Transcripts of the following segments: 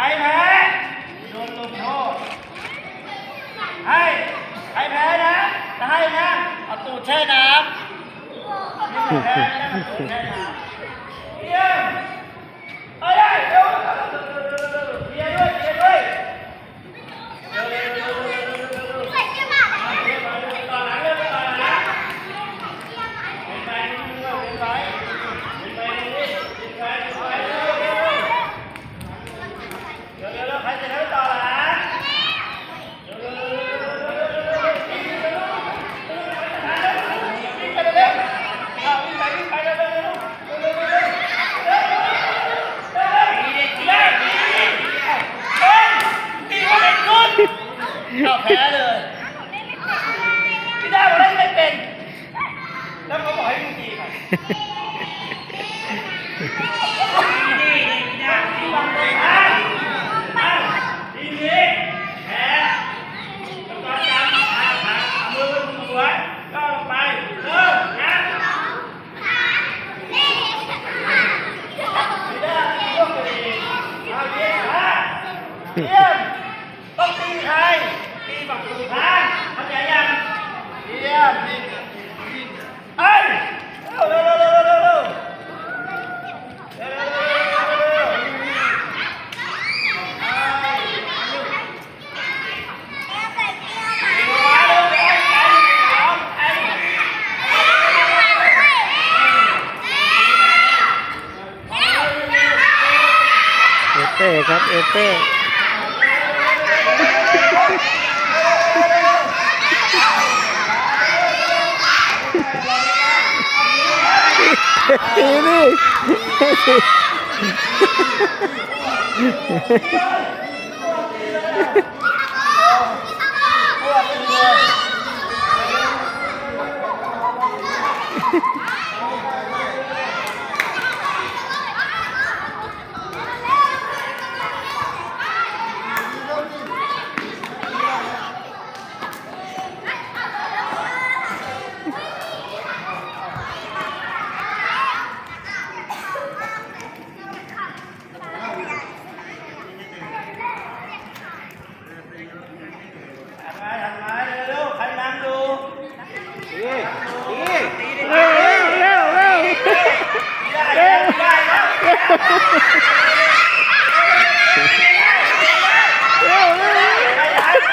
ใครแพ้โดนลงโทษให้ใครแพ้นะจะให้นะเอาตูดแช่น้ำนี่แพ้นะตูดแช่น้ำ พ้เลยพี่ได้มาเล่นไม่เป็น แล้วเขาบอกให้มึงตีใครนี่นี่พี่ด้ตีบังเลยอะอะทีนี้แพ้กรรการอะอะมือมือไว้ก็ลงไปเออนะไม่ด้ยกตัวเองเอาเยี่ยมอะเยี่ยมต้องตีใครตีบักตูทาง เป้ครับเอเป้ ఏది Ha ha ha.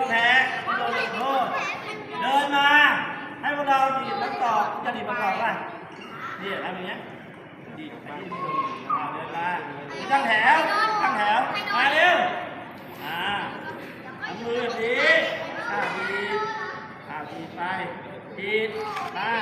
ผู้แพ้ที่โดนลงโทษเดินมา ให้พวกเราดีดแล้วตอบจะดีดประกอบป่ะนี่ทำอย่างเงี้ยดีดไปที่โดนเดินมาตั้งแถวตั้งแถวมาเร็วอ่าทำมือดีอ่าดีอ่าดีไปดีมา